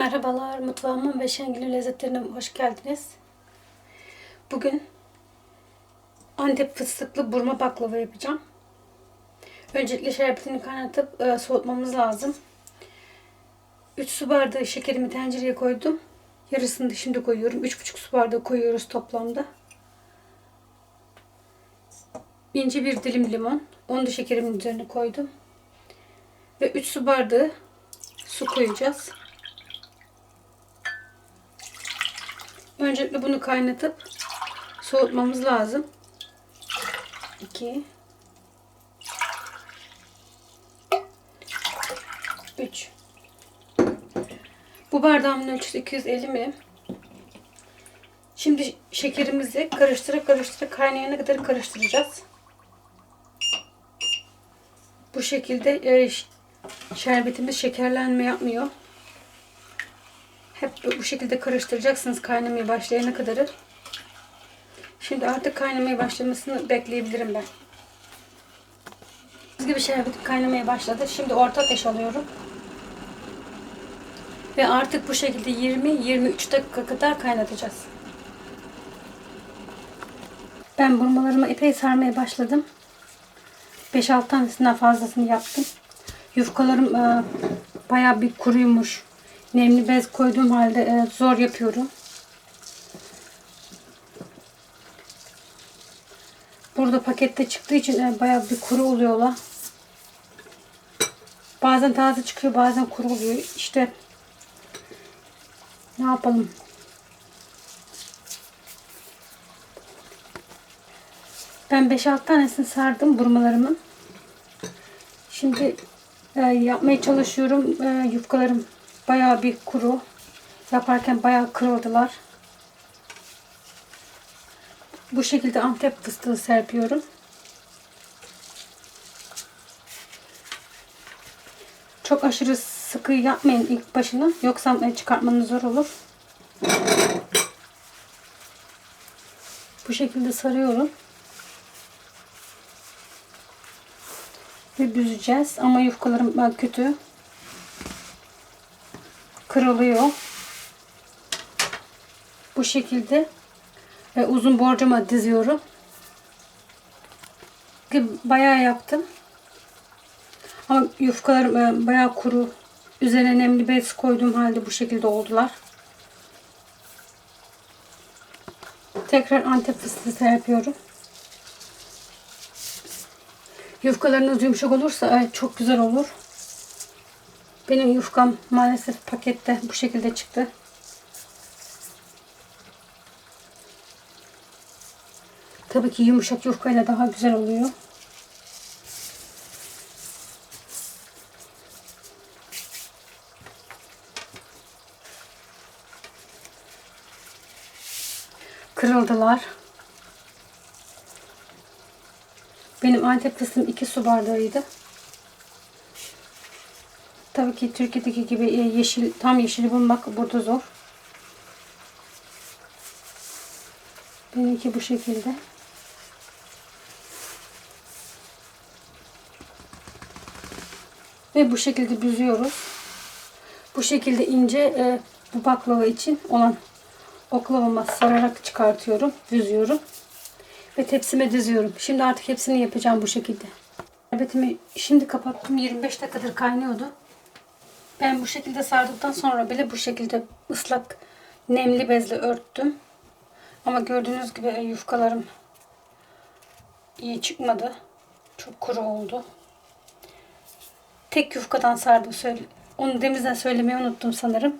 Merhabalar, mutfağıma ve Şengül'ün lezzetlerine hoş geldiniz. Bugün Antep fıstıklı burma baklava yapacağım. Öncelikle şerbetini kaynatıp e, soğutmamız lazım. 3 su bardağı şekerimi tencereye koydum. Yarısını da şimdi koyuyorum. 3,5 su bardağı koyuyoruz toplamda. İnce bir dilim limon. Onu da şekerimin üzerine koydum. Ve 3 su bardağı su koyacağız. Öncelikle bunu kaynatıp soğutmamız lazım. 2 3 Bu bardağımın ölçüsü 250 milim. Şimdi şekerimizi karıştıra karıştıra kaynayana kadar karıştıracağız. Bu şekilde şerbetimiz şekerlenme yapmıyor. Hep bu şekilde karıştıracaksınız kaynamaya başlayana kadar. Şimdi artık kaynamaya başlamasını bekleyebilirim ben. Gördüğünüz gibi şerbetim kaynamaya başladı. Şimdi orta ateş alıyorum. Ve artık bu şekilde 20-23 dakika kadar kaynatacağız. Ben burmalarımı epey sarmaya başladım. 5-6 tanesinden fazlasını yaptım. Yufkalarım e, bayağı bir kuruymuş. Nemli bez koyduğum halde e, zor yapıyorum. Burada pakette çıktığı için e, bayağı bir kuru oluyorlar. Bazen taze çıkıyor, bazen kuru oluyor. İşte ne yapalım? Ben 5-6 tanesini sardım burmalarımın. Şimdi e, yapmaya çalışıyorum. E, yufkalarım bayağı bir kuru. Yaparken bayağı kırıldılar. Bu şekilde antep fıstığı serpiyorum. Çok aşırı sıkı yapmayın ilk başını. Yoksa çıkartmanız zor olur. Bu şekilde sarıyorum. Ve büzeceğiz. Ama yufkalarım kötü. Kırılıyor. Bu şekilde ve uzun borcama diziyorum. Bayağı yaptım. Ama yufkalarım e, bayağı kuru. Üzerine nemli bez koyduğum halde bu şekilde oldular. Tekrar antep fıstığı serpiyorum. Yufkalarınız yumuşak olursa e, çok güzel olur. Benim yufkam maalesef pakette bu şekilde çıktı. Tabii ki yumuşak yufkayla daha güzel oluyor. Kırıldılar. Benim antep fıstığım 2 su bardağıydı. Tabii ki Türkiye'deki gibi e, yeşil tam yeşili bulmak burada zor. Benimki bu şekilde. Ve bu şekilde büzüyoruz. Bu şekilde ince e, bu baklava için olan oklavama sararak çıkartıyorum. Büzüyorum. Ve tepsime diziyorum. Şimdi artık hepsini yapacağım bu şekilde. Şerbetimi şimdi kapattım. 25 dakikadır kaynıyordu. Ben bu şekilde sardıktan sonra bile bu şekilde ıslak nemli bezle örttüm. Ama gördüğünüz gibi yufkalarım iyi çıkmadı. Çok kuru oldu. Tek yufkadan sardım. Onu demizden söylemeyi unuttum sanırım.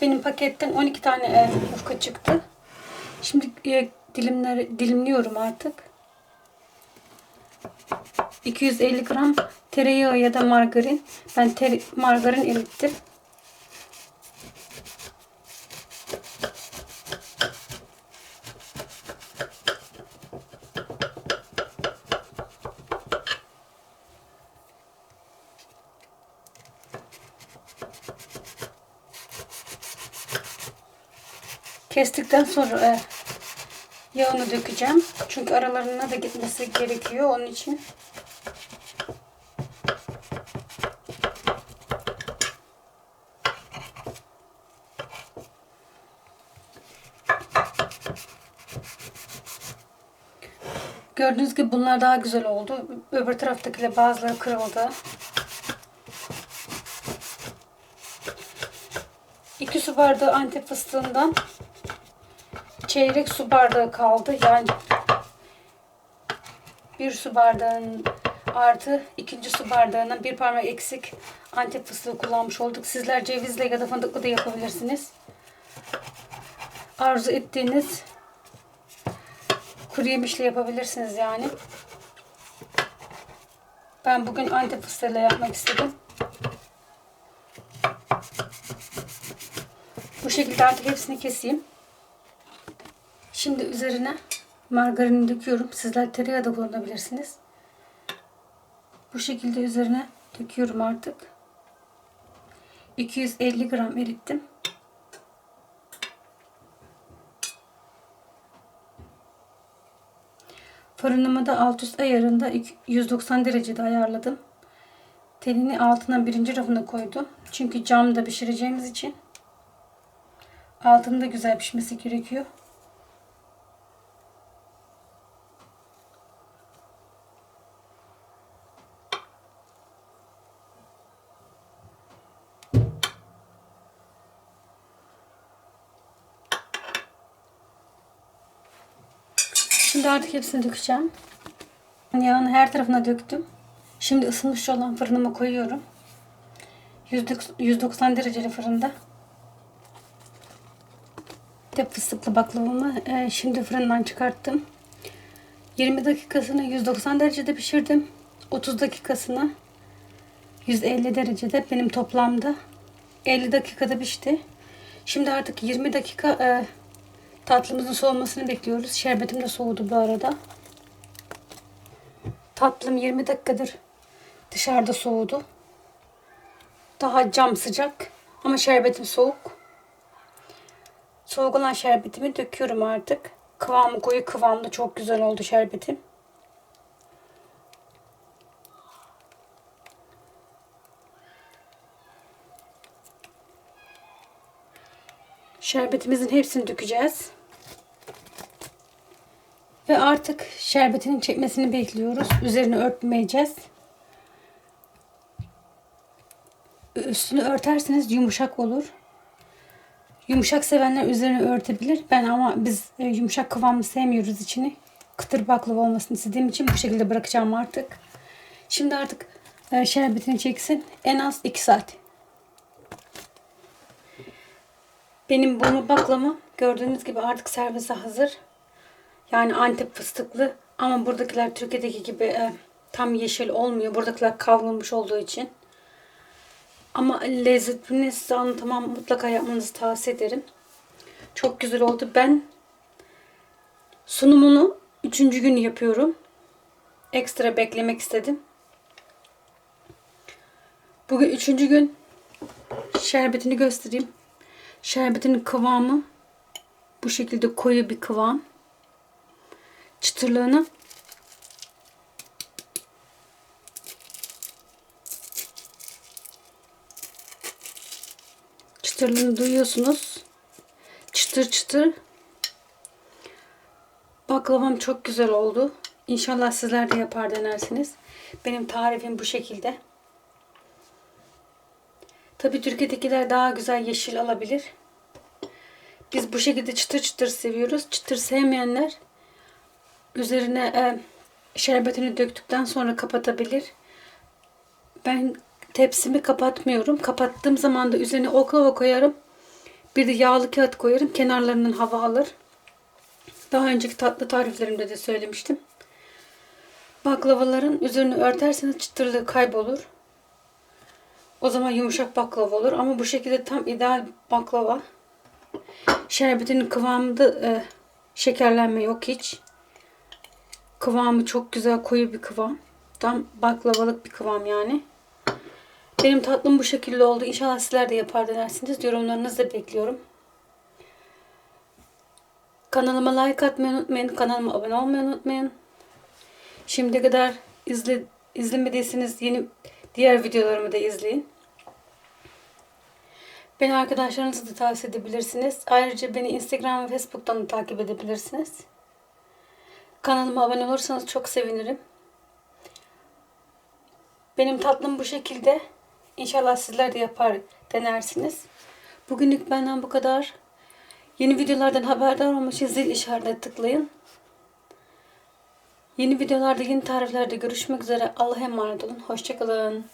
Benim paketten 12 tane e, yufka çıktı. Şimdi e, dilimleri dilimliyorum artık. 250 gram tereyağı ya da margarin. Ben ter, margarin erittim. Kestikten sonra e, yağını dökeceğim. Çünkü aralarına da gitmesi gerekiyor onun için. Gördüğünüz gibi bunlar daha güzel oldu. Öbür taraftakiler bazıları kırıldı. 2 su bardağı antep fıstığından çeyrek su bardağı kaldı. Yani bir su bardağın artı ikinci su bardağından bir parmak eksik antep fıstığı kullanmış olduk. Sizler cevizle ya da fındıklı da yapabilirsiniz. Arzu ettiğiniz kuru yemişle yapabilirsiniz yani. Ben bugün antep fıstığıyla yapmak istedim. Bu şekilde artık hepsini keseyim. Şimdi üzerine margarini döküyorum. Sizler tereyağı da kullanabilirsiniz. Bu şekilde üzerine döküyorum artık. 250 gram erittim. Fırınımı da alt üst ayarında 190 derecede ayarladım. Telini altına birinci rafına koydum. Çünkü camda pişireceğimiz için altında güzel pişmesi gerekiyor. Şimdi artık hepsini dökeceğim. Yağını her tarafına döktüm. Şimdi ısınmış olan fırınıma koyuyorum. 190 dereceli fırında. Tep fıstıklı baklavamı e, şimdi fırından çıkarttım. 20 dakikasını 190 derecede pişirdim. 30 dakikasını 150 derecede benim toplamda 50 dakikada pişti. Şimdi artık 20 dakika e, Tatlımızın soğumasını bekliyoruz. Şerbetim de soğudu bu arada. Tatlım 20 dakikadır dışarıda soğudu. Daha cam sıcak ama şerbetim soğuk. Soğuk olan şerbetimi döküyorum artık. Kıvamı koyu kıvamda çok güzel oldu şerbetim. Şerbetimizin hepsini dökeceğiz. Ve artık şerbetinin çekmesini bekliyoruz. Üzerini örtmeyeceğiz. Üstünü örterseniz yumuşak olur. Yumuşak sevenler üzerine örtebilir. Ben ama biz e, yumuşak kıvamı sevmiyoruz içini. Kıtır baklava olmasını istediğim için bu şekilde bırakacağım artık. Şimdi artık e, şerbetini çeksin. En az 2 saat. Benim bunu baklama gördüğünüz gibi artık servise hazır. Yani Antep fıstıklı ama buradakiler Türkiye'deki gibi e, tam yeşil olmuyor. Buradakiler kavrulmuş olduğu için. Ama lezzetini size anlatamam. Mutlaka yapmanızı tavsiye ederim. Çok güzel oldu. Ben sunumunu üçüncü gün yapıyorum. Ekstra beklemek istedim. Bugün üçüncü gün şerbetini göstereyim. Şerbetinin kıvamı bu şekilde koyu bir kıvam. Çıtırlığını çıtırlığını duyuyorsunuz. Çıtır çıtır. Baklavam çok güzel oldu. İnşallah sizler de yapar denersiniz. Benim tarifim bu şekilde. Tabi Türkiye'dekiler daha güzel yeşil alabilir. Biz bu şekilde çıtır çıtır seviyoruz. Çıtır sevmeyenler üzerine e, şerbetini döktükten sonra kapatabilir. Ben tepsimi kapatmıyorum. Kapattığım zaman da üzerine oklava koyarım. Bir de yağlı kağıt koyarım. Kenarlarından hava alır. Daha önceki tatlı tariflerimde de söylemiştim. Baklavaların üzerini örterseniz çıtırlığı kaybolur. O zaman yumuşak baklava olur. Ama bu şekilde tam ideal baklava. Şerbetinin kıvamında e, şekerlenme yok hiç. Kıvamı çok güzel koyu bir kıvam. Tam baklavalık bir kıvam yani. Benim tatlım bu şekilde oldu. İnşallah sizler de yapar denersiniz. Yorumlarınızı da bekliyorum. Kanalıma like atmayı unutmayın. Kanalıma abone olmayı unutmayın. Şimdiye kadar izle, izlemediyseniz yeni diğer videolarımı da izleyin. Beni arkadaşlarınızla da tavsiye edebilirsiniz. Ayrıca beni Instagram ve Facebook'tan da takip edebilirsiniz. Kanalıma abone olursanız çok sevinirim. Benim tatlım bu şekilde. İnşallah sizler de yapar denersiniz. Bugünlük benden bu kadar. Yeni videolardan haberdar olmak için zil işaretine tıklayın. Yeni videolarda, yeni tariflerde görüşmek üzere. Allah'a emanet olun. Hoşçakalın.